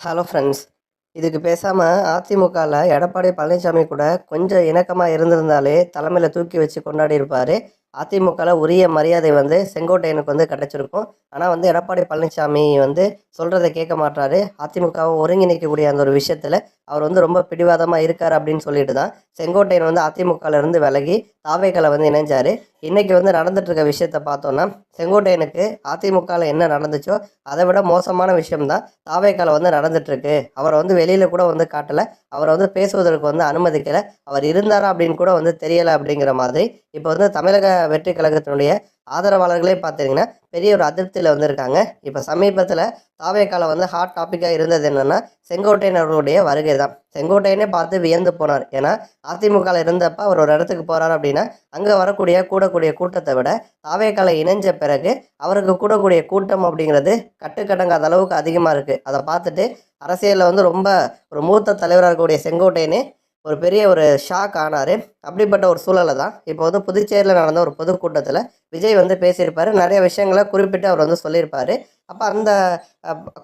Hello friends இதுக்கு பேசாமல் அதிமுகவில் எடப்பாடி பழனிசாமி கூட கொஞ்சம் இணக்கமாக இருந்திருந்தாலே தலைமையில் தூக்கி வச்சு கொண்டாடி இருப்பார். அதிமுகவில் உரிய மரியாதை வந்து செங்கோட்டையனுக்கு வந்து கிடச்சிருக்கும். ஆனால் வந்து எடப்பாடி பழனிசாமி வந்து சொல்கிறத கேட்க மாட்டாரு அதிமுகவை ஒருங்கிணைக்கக்கூடிய அந்த ஒரு விஷயத்தில் அவர் வந்து ரொம்ப பிடிவாதமாக இருக்கார் அப்படின்னு சொல்லிட்டு தான் செங்கோட்டையன் வந்து அதிமுகவிலேருந்து விலகி தாவேக்களை வந்து இணைஞ்சார். இன்றைக்கி வந்து நடந்துட்டுருக்க விஷயத்த பார்த்தோன்னா செங்கோட்டையனுக்கு அதிமுகவில் என்ன நடந்துச்சோ அதை விட மோசமான விஷயம்தான் தாவேக்கால வந்து நடந்துட்டுருக்கு அவரை வந்து வெளியில் கூட வந்து காட்டலை. அவரை வந்து பேசுவதற்கு வந்து அனுமதிக்கலை. அவர் இருந்தாரா அப்படின்னு கூட வந்து தெரியலை அப்படிங்கிற மாதிரி. இப்போ வந்து தமிழக வெற்றி கழகத்தினுடைய ஆதரவாளர்களே பார்த்தீங்கன்னா பெரிய ஒரு அதிருப்தியில் வந்திருக்காங்க. இப்போ சமீபத்தில் தாவேக்கால வந்து ஹாட் டாப்பிக்காக இருந்தது என்னென்னா செங்கோட்டையன் அவர்களுடைய வருகை தான். செங்கோட்டையனே பார்த்து வியந்து போனார். ஏன்னா அதிமுகவில் இருந்தப்ப அவர் ஒரு இடத்துக்கு போகிறார் அப்படின்னா அங்கே வரக்கூடிய கூடக்கூடிய கூட்டத்தை விட தாவேக்கால இணைஞ்ச பிறகு அவருக்கு கூடக்கூடிய கூட்டம் அப்படிங்கிறது கட்டுக்கடங்காத அளவுக்கு அதிகமாக இருக்குது அதை பார்த்துட்டு அரசியலில் வந்து ரொம்ப ஒரு மூத்த தலைவராக இருக்கக்கூடிய செங்கோட்டையனே ஒரு பெரிய ஒரு ஷாக் ஆனார். அப்படிப்பட்ட ஒரு சூழலை தான் இப்போ வந்து புதுச்சேரியில் நடந்த ஒரு பொதுக்கூட்டத்தில் விஜய் வந்து பேசியிருப்பார். நிறைய விஷயங்களை குறிப்பிட்டு அவர் வந்து சொல்லியிருப்பார். அப்போ அந்த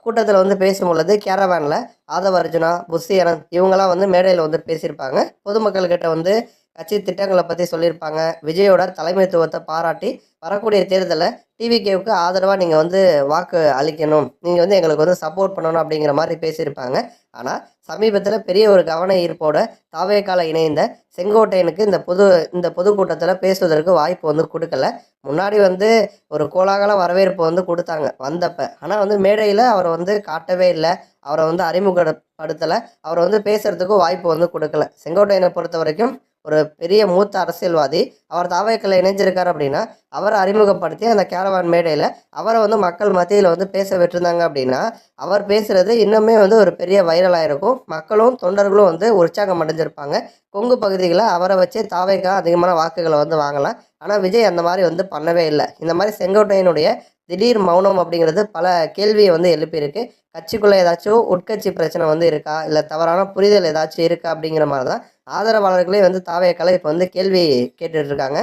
கூட்டத்தில் வந்து பேசும்பொழுது கேரவேனில் ஆதவ அர்ஜுனா புஷி அனந்த் இவங்கெல்லாம் வந்து மேடையில் வந்து பேசியிருப்பாங்க. பொதுமக்கள்கிட்ட வந்து கட்சி திட்டங்களை பற்றி சொல்லியிருப்பாங்க. விஜயோட தலைமைத்துவத்தை பாராட்டி வரக்கூடிய தேர்தலில் டிவிகேவுக்கு ஆதரவாக நீங்கள் வந்து வாக்கு அளிக்கணும். நீங்கள் வந்து எங்களுக்கு வந்து சப்போர்ட் பண்ணணும் அப்படிங்கிற மாதிரி பேசியிருப்பாங்க. ஆனால் சமீபத்தில் பெரிய ஒரு கவன ஈர்ப்போட தாவேக்கால இணைந்த செங்கோட்டையனுக்கு இந்த பொது இந்த பொதுக்கூட்டத்தில் பேசுவதற்கு வாய்ப்பு வந்து கொடுக்கல. முன்னாடி வந்து ஒரு கோலாகல வரவேற்பு வந்து கொடுத்தாங்க வந்தப்ப. ஆனால் வந்து மேடையில் அவரை வந்து காட்டவே இல்லை. அவரை வந்து அறிமுகப்படுத்தலை. அவரை வந்து பேசுறதுக்கு வாய்ப்பு வந்து கொடுக்கல. செங்கோட்டையனை பொறுத்த வரைக்கும் ஒரு பெரிய மூத்த அரசியல்வாதி அவர் தாவேக்கில் இணைஞ்சிருக்காரு அப்படின்னா அவரை அறிமுகப்படுத்தி அந்த கேரவான் மேடையில் அவரை வந்து மக்கள் மத்தியில் வந்து பேச விட்டுருந்தாங்க அப்படின்னா அவர் பேசுகிறது இன்னுமே வந்து ஒரு பெரிய வைரலாக இருக்கும் மக்களும் தொண்டர்களும் வந்து உற்சாகம் அடைஞ்சிருப்பாங்க. கொங்கு பகுதிகளை அவரை வச்சே தாவேக்கா அதிகமான வாக்குகளை வந்து வாங்கலாம். ஆனால் விஜய் அந்த மாதிரி வந்து பண்ணவே இல்லை. இந்த மாதிரி செங்கோட்டையனுடைய திடீர் மௌனம் அப்படிங்கிறது பல கேள்வியை வந்து எழுப்பியிருக்கு. கட்சிக்குள்ளே ஏதாச்சும் உட்கட்சி பிரச்சனை வந்து இருக்கா? இல்லை தவறான புரிதல் ஏதாச்சும் இருக்கா? அப்படிங்கிற மாதிரி தான் ஆதரவாளர்களே வந்து தாவேக்கால இப்போ வந்து கேள்வி கேட்டுட்டு இருக்காங்க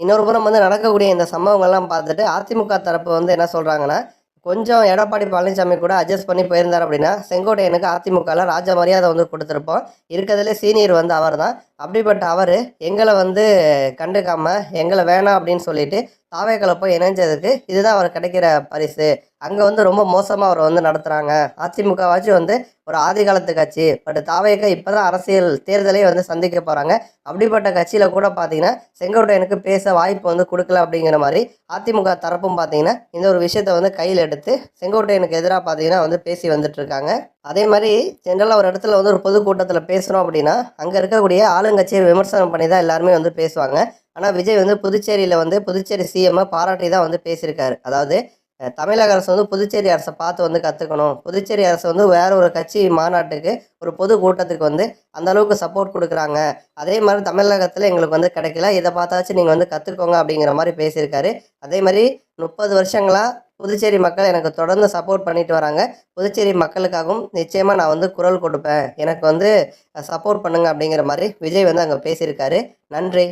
இன்னொரு புறம் வந்து நடக்கக்கூடிய இந்த சம்பவங்கள்லாம் பார்த்துட்டு அதிமுக தரப்பு வந்து என்ன சொல்கிறாங்கன்னா கொஞ்சம் எடப்பாடி பழனிசாமி கூட அட்ஜஸ்ட் பண்ணி போயிருந்தார் அப்படின்னா செங்கோட்டையனுக்கு அதிமுகவில் ராஜ மரியாதை வந்து கொடுத்துருப்போம். இருக்கிறதுலே சீனியர் வந்து அவர் தான் அப்படிப்பட்ட அவர் எங்களை வந்து கண்டுக்காம எங்களை வேணாம் அப்படின்னு சொல்லிட்டு தாவேக்களை போய் இணைஞ்சதுக்கு இதுதான் அவர் கிடைக்கிற பரிசு. அங்கே வந்து ரொம்ப மோசமாக அவர் வந்து நடத்துகிறாங்க அதிமுகவாச்சும் வந்து ஒரு ஆதி காலத்து கட்சி. பட் தாவேக்கா இப்போ தான் அரசியல் தேர்தலே வந்து சந்திக்க போகிறாங்க அப்படிப்பட்ட கட்சியில் கூட பார்த்தீங்கன்னா செங்கோட்டையனுக்கு பேச வாய்ப்பு வந்து கொடுக்கல அப்படிங்கிற மாதிரி அதிமுக தரப்பும் பார்த்தீங்கன்னா இந்த ஒரு விஷயத்தை வந்து கையில் எடுத்து செங்கோட்டையனுக்கு எதிராக பார்த்தீங்கன்னா வந்து பேசி வந்துட்டு இருக்காங்க. அதே மாதிரி ஜென்ரலாக ஒரு இடத்துல வந்து ஒரு பொதுக்கூட்டத்தில் பேசுகிறோம் அப்படின்னா அங்கே இருக்கக்கூடிய ஆளுங்கட்சியை விமர்சனம் பண்ணி தான் எல்லாருமே வந்து பேசுவாங்க. ஆனால் விஜய் வந்து புதுச்சேரியில் வந்து புதுச்சேரி சிஎம்மை பாராட்டி தான் வந்து பேசியிருக்காரு. அதாவது தமிழக அரசு வந்து புதுச்சேரி அரசை பார்த்து வந்து கற்றுக்கணும் புதுச்சேரி அரசு வந்து வேற ஒரு கட்சி மாநாட்டுக்கு ஒரு பொது கூட்டத்துக்கு வந்து அந்த அளவுக்கு சப்போர்ட் கொடுக்குறாங்க. அதே மாதிரி தமிழகத்தில் எங்களுக்கு வந்து கிடைக்கல. இதை பார்த்தாச்சும் நீங்கள் வந்து கற்றுக்கோங்க அப்படிங்கிற மாதிரி பேசியிருக்காரு. அதே மாதிரி முப்பது வருஷங்களாக புதுச்சேரி மக்கள் எனக்கு தொடர்ந்து சப்போர்ட் பண்ணிட்டு வராங்க. புதுச்சேரி மக்களுக்காகவும் நிச்சயமாக நான் வந்து குரல் கொடுப்பேன். எனக்கு வந்து சப்போர்ட் பண்ணுங்க அப்படிங்கிற மாதிரி விஜய் வந்து அங்கே பேசியிருக்காரு. நன்றி.